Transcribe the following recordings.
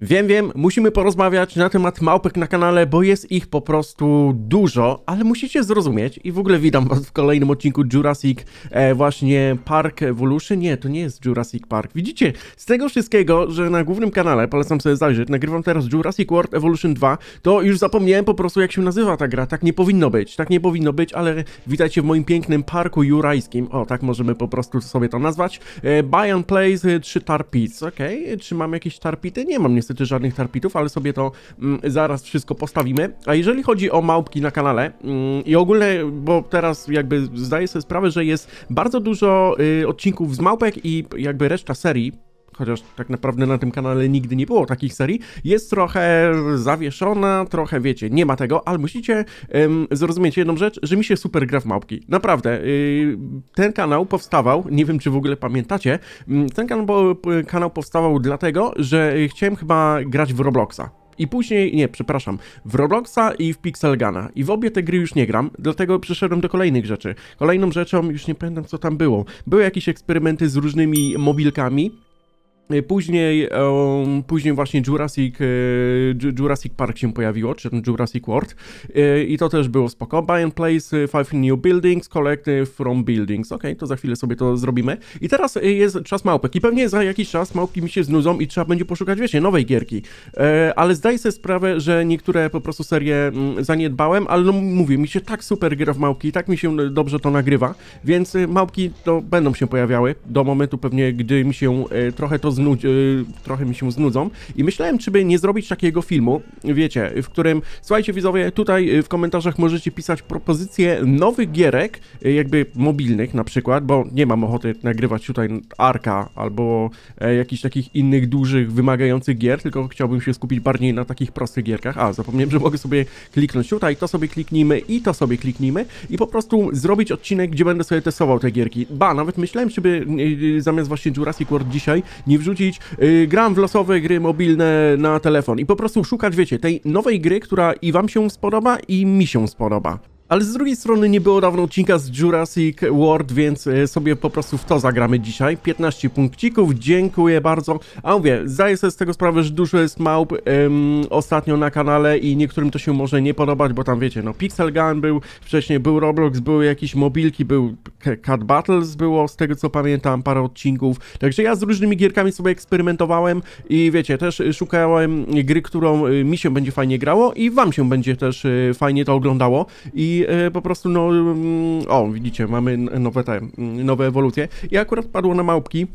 Wiem, wiem, musimy porozmawiać na temat małpek na kanale, bo jest ich po prostu dużo, ale musicie zrozumieć i w ogóle witam was w kolejnym odcinku Jurassic e, właśnie Park Evolution. Nie, to nie jest Jurassic Park. Widzicie, z tego wszystkiego, że na głównym kanale, polecam sobie zajrzeć, nagrywam teraz Jurassic World Evolution 2, to już zapomniałem po prostu jak się nazywa ta gra. Tak nie powinno być, tak nie powinno być, ale witajcie w moim pięknym parku jurajskim. O, tak możemy po prostu sobie to nazwać. E, Buy Place 3 Tarpits, okej. Czy mam jakieś tarpity? Nie mam niestety żadnych tarpitów, ale sobie to mm, zaraz wszystko postawimy. A jeżeli chodzi o małpki na kanale mm, i ogólnie, bo teraz jakby zdaję sobie sprawę, że jest bardzo dużo y, odcinków z małpek i jakby reszta serii chociaż tak naprawdę na tym kanale nigdy nie było takich serii, jest trochę zawieszona, trochę wiecie, nie ma tego, ale musicie em, zrozumieć jedną rzecz, że mi się super gra w małpki. Naprawdę, y, ten kanał powstawał, nie wiem czy w ogóle pamiętacie, mm, ten kanał, p- kanał powstawał dlatego, że chciałem chyba grać w Robloxa. I później, nie, przepraszam, w Robloxa i w Pixel Guna. I w obie te gry już nie gram, dlatego przeszedłem do kolejnych rzeczy. Kolejną rzeczą, już nie pamiętam co tam było, były jakieś eksperymenty z różnymi mobilkami, Później, em, później właśnie Jurassic, Ju- Jurassic Park się pojawiło, czy Jurassic World e, i to też było spoko. Buy and place five new buildings, collect e, from buildings. Okej, to za chwilę sobie to zrobimy. I teraz jest czas małpek i pewnie za jakiś czas małpki mi się znudzą i trzeba będzie poszukać, wiecie, nowej gierki. Ale zdaję sobie sprawę, że niektóre po prostu serie mm, zaniedbałem, ale no mówię, mi się tak super gra w małpki, tak mi się dobrze to nagrywa, więc małpki to będą się pojawiały do momentu pewnie, gdy mi się trochę to znudzi, trochę mi się znudzą i myślałem, czy by nie zrobić takiego filmu, wiecie, w którym, słuchajcie widzowie, tutaj e, w komentarzach możecie pisać propozycje nowych gierek, e, jakby mobilnych na przykład, bo nie mam ochoty nagrywać tutaj Arka albo e, jakichś takich innych dużych, wymagających gier, tylko chciałbym się skupić bardziej na takich prostych gierkach. A, zapomniałem, że mogę sobie kliknąć tutaj, to sobie kliknijmy i to sobie kliknijmy i po prostu zrobić odcinek, gdzie będę sobie testował te gierki. Ba, nawet myślałem, żeby y, zamiast właśnie Jurassic World dzisiaj nie wrzucić y, gram w losowe gry mobilne na telefon i po prostu szukać, wiecie, tej nowej gry, która i wam się spodoba i mi się spodoba. Ale z drugiej strony nie było dawno odcinka z Jurassic World, więc e, sobie po prostu w to zagramy dzisiaj. 15 punkcików, dziękuję bardzo. A mówię, zdaję sobie z tego sprawę, że dużo jest małp em, ostatnio na kanale i niektórym to się może nie podobać, bo tam wiecie, no Pixel Gun był, wcześniej był Roblox, były jakieś mobilki, był Cat Battles było, z tego co pamiętam, parę odcinków. Także ja z różnymi gierkami sobie eksperymentowałem i wiecie, też szukałem gry, którą y, mi się będzie fajnie grało i wam się będzie też y, fajnie to oglądało i y, po prostu no, mm, o widzicie, mamy nowe te, mm, nowe ewolucje i akurat padło na małpki.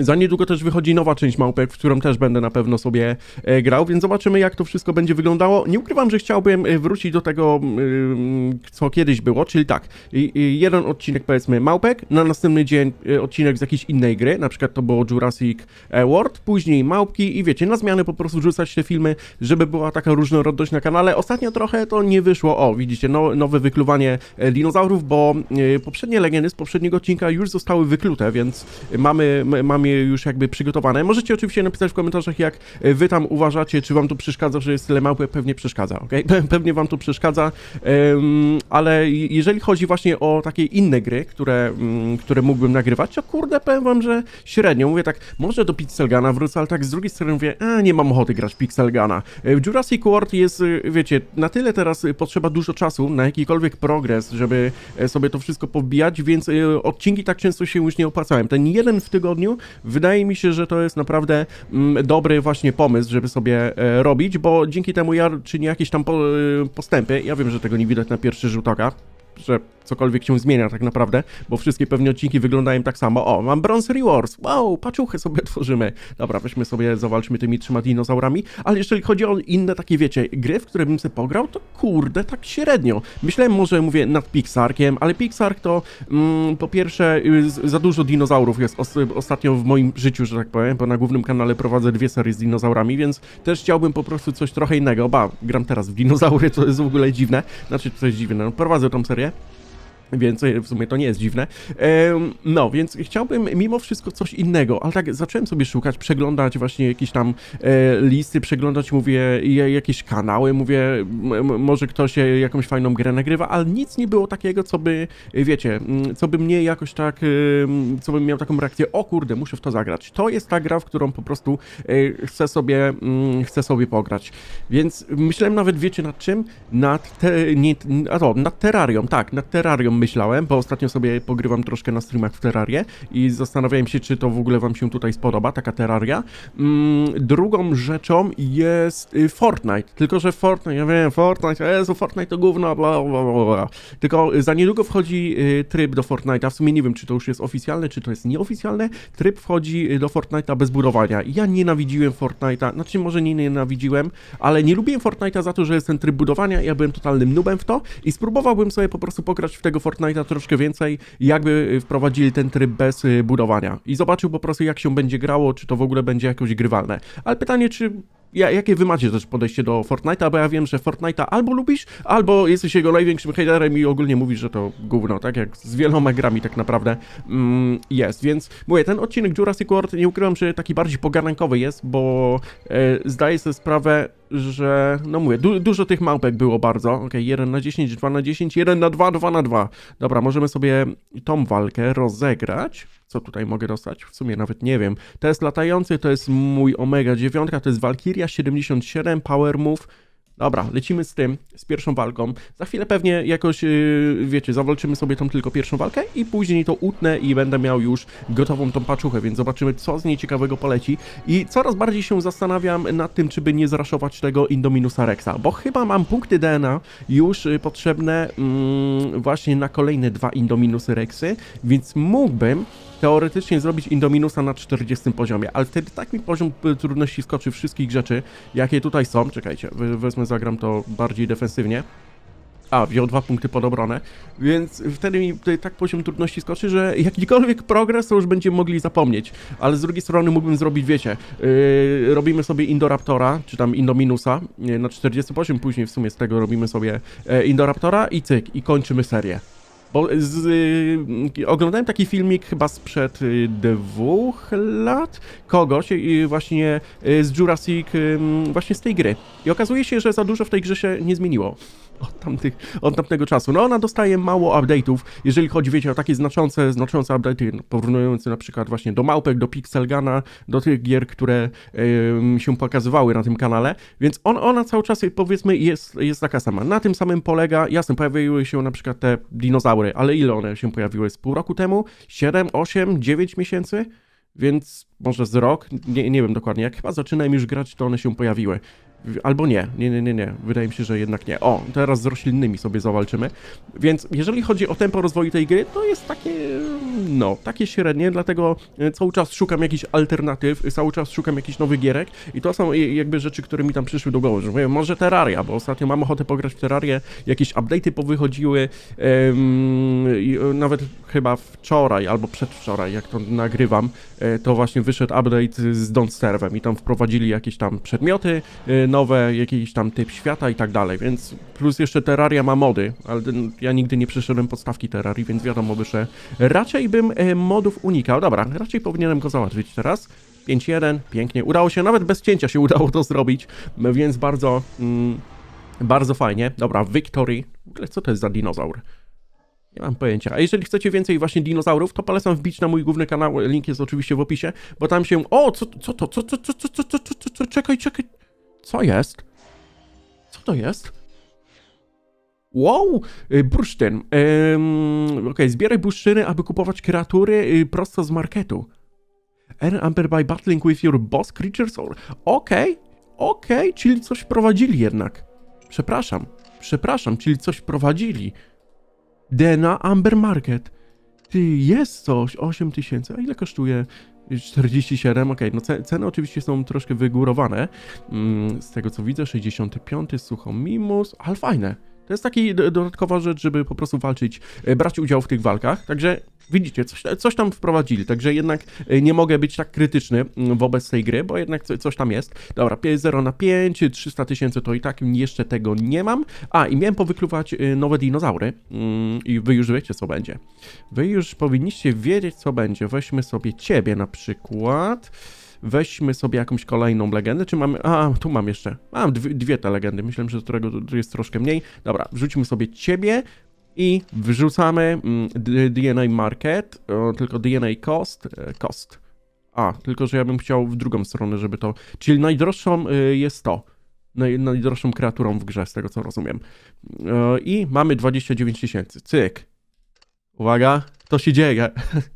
Za niedługo też wychodzi nowa część małpek, w którą też będę na pewno sobie e, grał, więc zobaczymy jak to wszystko będzie wyglądało. Nie ukrywam, że chciałbym e, wrócić do tego, mm, co kiedyś było, czyli tak, jeden odcinek powiedzmy małpek, na następny dzień e, odcinek z jakiejś innej gry, na przykład to było Jurassic World, później małpki i wiecie, na zmianę po prostu wrzucać te filmy, żeby była taka różnorodność na kanale. Ostatnio trochę to nie wyszło, o widzicie, no, nowe wykluwanie dinozaurów, bo poprzednie legendy z poprzedniego odcinka już zostały wyklute, więc mamy, m- je już jakby przygotowane. Możecie oczywiście napisać w komentarzach, jak e, wy tam uważacie, czy wam to przeszkadza, że jest tyle małpy, pewnie przeszkadza, ok? Pewnie wam to przeszkadza, ale je- jeżeli chodzi właśnie o takie inne gry, które, mm, które mógłbym nagrywać, to kurde, powiem wam, że średnio. Mówię tak, może do Pixelgana wrócę, ale tak z drugiej strony mówię, a nie mam ochoty grać Pixelgana. E, Jurassic World jest, e, wiecie, na tyle teraz potrzeba dużo czasu na jakikolwiek progres, żeby sobie to wszystko pobijać, więc odcinki tak często się już nie opłacałem. Ten jeden w tygodniu, wydaje mi się, że to jest naprawdę mm, dobry właśnie pomysł, żeby sobie e, robić, bo dzięki temu ja czynię jakieś tam e, postępy. Ja wiem, że tego nie widać na pierwszy rzut oka, że cokolwiek się zmienia tak naprawdę, bo wszystkie pewnie odcinki wyglądają tak samo. O, mam Bronze Rewards, wow, paczuchy sobie tworzymy. Dobra, weźmy sobie, zawalczmy tymi trzema dinozaurami, ale jeżeli chodzi o inne takie, wiecie, gry, w które bym sobie pograł, to kurde, tak średnio. Myślałem może, mówię, nad Pixarkiem, ale Pixark to mm, po pierwsze y, za dużo dinozaurów jest os ostatnio w moim życiu, że tak powiem, bo na głównym kanale prowadzę dwie serie z dinozaurami, więc też chciałbym po prostu coś trochę innego. Ba, gram teraz w dinozaury, to jest w ogóle dziwne. Znaczy, jest dziwne, no, prowadzę tą serię. Więc e, w sumie to nie jest dziwne. No, więc chciałbym mimo wszystko coś innego, ale tak zacząłem sobie szukać, przeglądać właśnie jakieś tam e, listy, przeglądać, mówię, ja- jakieś kanały, mówię, może ktoś e, jakąś fajną grę nagrywa, ale nic nie było takiego, co by, wiecie, co by mnie jakoś tak, co bym miał taką reakcję, o kurde, muszę w to zagrać. To jest ta gra, w którą po prostu chcę sobie, chcę sobie pograć. Więc myślałem nawet, wiecie, nad czym? Nad, te, nie, a to, nad Terrarią, tak, nad Terrarią myślałem, bo ostatnio sobie pogrywam troszkę na streamach w Terrarię i zastanawiałem się, czy to w ogóle wam się tutaj spodoba, taka Terraria. Mm, drugą rzeczą jest y, Fortnite, tylko że Fortnite, ja wiem, Fortnite, Jezu, Fortnite to gówno, bla, bla, bla. Tylko za niedługo wchodzi y, tryb do Fortnite'a, w sumie nie wiem, czy to już jest oficjalne, czy to jest nieoficjalne, tryb wchodzi y, do Fortnite'a bez budowania. Ja nienawidziłem Fortnite'a, znaczy może nie nienawidziłem, ale nie lubiłem Fortnite'a za to, że jest ten tryb budowania, ja byłem totalnym nubem w to i spróbowałbym sobie po prostu pograć w tego Fortnite'a troszkę więcej, jakby y, wprowadzili ten tryb bez y, budowania. I zobaczył po prostu, jak się będzie grało, czy to w ogóle będzie jakoś grywalne. Ale pytanie, czy jakie wy macie też podejście do Fortnite'a, bo ja wiem, że Fortnite'a albo lubisz, albo jesteś jego największym haterem i ogólnie mówisz, że to gówno, tak jak z wieloma grami tak naprawdę mm, jest, więc mówię, ten odcinek Jurassic World nie ukrywam, że taki bardziej pogadankowy jest, bo e, zdaję sobie sprawę, że, no mówię, du dużo tych małpek było bardzo, okej, 1 na 10, 2 na 10, 1 na 2, 2 na 2, dobra, możemy sobie tą walkę rozegrać, co tutaj mogę dostać? W sumie nawet nie wiem. To jest latający, to jest mój Omega 9, to jest Valkyria 77, Power Move. Dobra, lecimy z tym, z pierwszą walką. Za chwilę pewnie jakoś, yy, wiecie, zawalczymy sobie tą tylko pierwszą walkę i później to utnę i będę miał już gotową tą paczuchę, więc zobaczymy, co z niej ciekawego poleci. I coraz bardziej się zastanawiam nad tym, czy by nie zraszować tego Indominusa Rexa, bo chyba mam punkty DNA już y, potrzebne mm, właśnie na kolejne dwa Indominusy Rexy, więc mógłbym teoretycznie zrobić Indominusa na 40 poziomie, ale wtedy tak mi poziom y, trudności skoczy wszystkich rzeczy, jakie tutaj są. Czekajcie, we- wezmę, zagram to bardziej defensywnie. A, wziął dwa punkty pod obronę, więc wtedy mi tak poziom trudności skoczy, że jakikolwiek progres to już będziemy mogli zapomnieć. Ale z drugiej strony mógłbym zrobić, wiecie, yy, robimy sobie Indoraptora, czy tam Indominusa yy, na 40 poziom, później w sumie z tego robimy sobie e, Indoraptora i cyk, i kończymy serię. Bo z, y, oglądałem taki filmik chyba sprzed y, dwóch lat kogoś y, właśnie y, z Jurassic, y, właśnie z tej gry. I okazuje się, że za dużo w tej grze się nie zmieniło. Od, tamtych, od tamtego czasu. No ona dostaje mało update'ów, jeżeli chodzi, wiecie, o takie znaczące, znaczące update'y, no, porównujące na przykład właśnie do Małpek, do Pixelgana, do tych gier, które ym, się pokazywały na tym kanale, więc on, ona cały czas, powiedzmy, jest, jest taka sama. Na tym samym polega, jasne, pojawiły się na przykład te dinozaury, ale ile one się pojawiły? Z pół roku temu? 7, 8, 9 miesięcy? Więc może z rok, nie, nie wiem dokładnie, jak chyba zaczynałem już grać, to one się pojawiły. Albo nie, nie, nie, nie, nie, wydaje mi się, że jednak nie. O, teraz z roślinnymi sobie zawalczymy. Więc jeżeli chodzi o tempo rozwoju tej gry, to jest takie, no, takie średnie, dlatego e, cały czas szukam jakichś alternatyw, cały czas szukam jakichś nowych gierek. I to są jakby rzeczy, które mi tam przyszły do głowy, że mówię, może Terraria, bo ostatnio mam ochotę pograć w Terrarię, jakieś update'y powychodziły, e, nawet chyba wczoraj albo przedwczoraj, jak to nagrywam, e, to właśnie wyszedł update z Don't Serve i tam wprowadzili jakieś tam przedmioty. E, nowe, jakiś tam typ świata i tak dalej, więc plus jeszcze Terraria ma mody, ale ja nigdy nie przeszedłem podstawki Terrarii, więc wiadomo by, że raczej bym e, modów unikał. Dobra, raczej powinienem go załatwić teraz. 5-1, pięknie, udało się, nawet bez cięcia się udało to zrobić, więc bardzo, mm, bardzo fajnie. Dobra, Victory, w ogóle co to jest za dinozaur? Nie mam pojęcia. A jeżeli chcecie więcej właśnie dinozaurów, to polecam wbić na mój główny kanał. Link jest oczywiście w opisie, bo tam się. O, co, co to? Co, co, co, co, co, co, co, co, czekaj, czekaj. Co jest? Co to jest? Wow, y, bursztyn. Ym, Okej, zbieraj bursztyny, aby kupować kreatury y, prosto z marketu. Earn amber by battling with your boss creatures or... Okej, okej, czyli coś wprowadzili jednak. Przepraszam, przepraszam, czyli coś wprowadzili. Dena Amber Market. Ty, jest coś, 8 tysięcy. A ile kosztuje 47? Okej, no ce- ceny oczywiście są troszkę wygórowane. Mm, z tego co widzę, 65, Suchomimus, ale fajne. To jest taki do- dodatkowa rzecz, żeby po prostu walczyć, e, brać udział w tych walkach. Także widzicie, coś, coś tam wprowadzili. Także jednak e, nie mogę być tak krytyczny mm, wobec tej gry, bo jednak co- coś tam jest. Dobra, 0 na 5, 300 tysięcy to i tak jeszcze tego nie mam. A, i miałem powykluwać e, nowe dinozaury. Mm, I wy już wiecie, co będzie. Wy już powinniście wiedzieć, co będzie. Weźmy sobie ciebie na przykład. Weźmy sobie jakąś kolejną legendę, czy mamy... A, tu mam jeszcze. Mam dwie, dwie te legendy, myślałem, że którego jest troszkę mniej. Dobra, wrzucimy sobie ciebie i wrzucamy mm, DNA Market, tylko DNA Cost, e, Cost. A, tylko że ja bym chciał w drugą stronę, żeby to... Czyli najdroższą y, jest to. Naj, najdroższą kreaturą w grze, z tego co rozumiem. E, I mamy 29 tysięcy. Cyk. Uwaga, to się dzieje.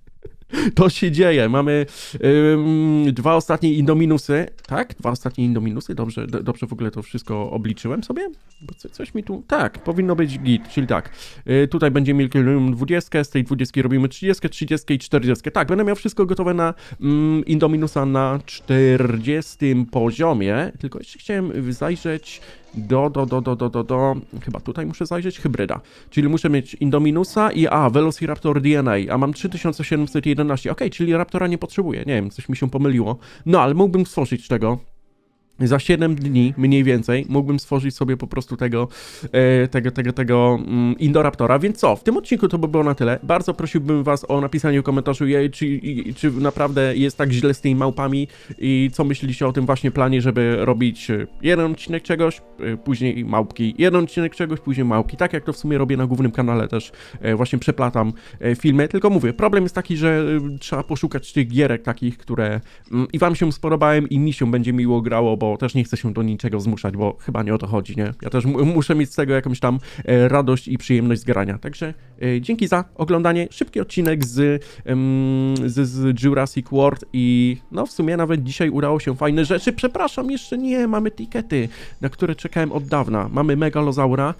To się dzieje. Mamy ym, dwa ostatnie Indominusy. Tak? Dwa ostatnie Indominusy. Dobrze, do, dobrze w ogóle to wszystko obliczyłem sobie? Bo co, coś mi tu... Tak, powinno być git, czyli tak. Y, tutaj będziemy mieli 20, z tej 20 robimy 30, 30 i 40. Tak, będę miał wszystko gotowe na mm, Indominusa na 40 poziomie. Tylko jeszcze chciałem zajrzeć do, do, do, do, do, do, do... Chyba tutaj muszę zajrzeć. Hybryda. Czyli muszę mieć Indominusa i a, Velociraptor DNA, a mam 3711. Okej, czyli Raptora nie potrzebuję. Nie wiem, coś mi się pomyliło. No, ale mógłbym stworzyć tego. Za 7 dni, mniej więcej, mógłbym stworzyć sobie po prostu tego, e, tego, tego, tego mm, Indoraptora. Więc co, w tym odcinku to by było na tyle. Bardzo prosiłbym was o napisanie w komentarzu, czy, czy naprawdę jest tak źle z tymi małpami i co myślicie o tym właśnie planie, żeby robić e, jeden odcinek czegoś, e, później małpki, jeden odcinek czegoś, później małpki. Tak jak to w sumie robię na głównym kanale też, właśnie przeplatam filmy. Tylko mówię, problem jest taki, że trzeba poszukać tych gierek takich, które mm, i wam się spodobają i mi się będzie miło grało, bo też nie chcę się do niczego zmuszać, bo chyba nie o to chodzi, nie? Ja też mu- muszę mieć z tego jakąś tam e, radość i przyjemność z grania. Także e, dzięki za oglądanie. Szybki odcinek z, z, z Jurassic World i no w sumie nawet dzisiaj udało się fajne rzeczy. Przepraszam, jeszcze nie, mamy tikety, na które czekałem od dawna. Mamy Megalozaura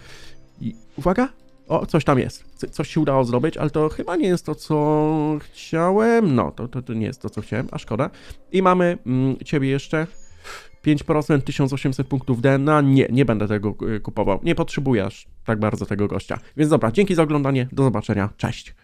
i uwaga, o, coś tam jest. Co- Coś się udało zrobić, ale to chyba nie jest to, co chciałem. No, to, to, to nie jest to, co chciałem, a szkoda. I mamy mm, ciebie jeszcze. 5%, 1800 punktów DNA. Nie, nie będę tego y, kupował. Nie potrzebuję aż tak bardzo tego gościa. Więc dobra, dzięki za oglądanie. Do zobaczenia. Cześć.